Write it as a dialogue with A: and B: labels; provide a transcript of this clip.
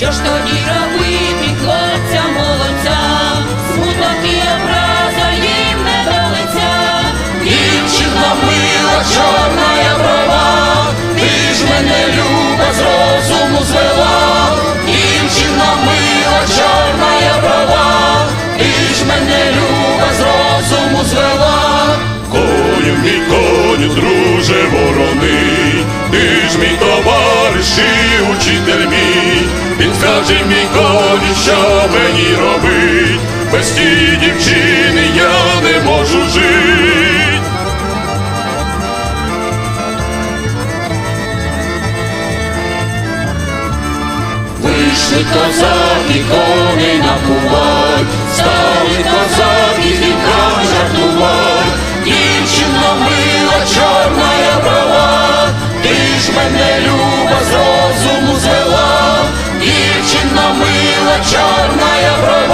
A: тоді робити хлопцям молодцям? Смуток і образа їм не до лиця.
B: Дівчина мила, чорна брова, ти ж мене люба з розуму звела, дівчина мила, чорна я брова, ти ж мене люба з розуму звела. Коню мій коню, друже ворони, ти ж мій товариш і учитель мій, підскажи мій колі, що мені робить, без тієї дівчини я не можу жити. Вийшли козаки, коней напувать, дівчина мила, чорна я брова.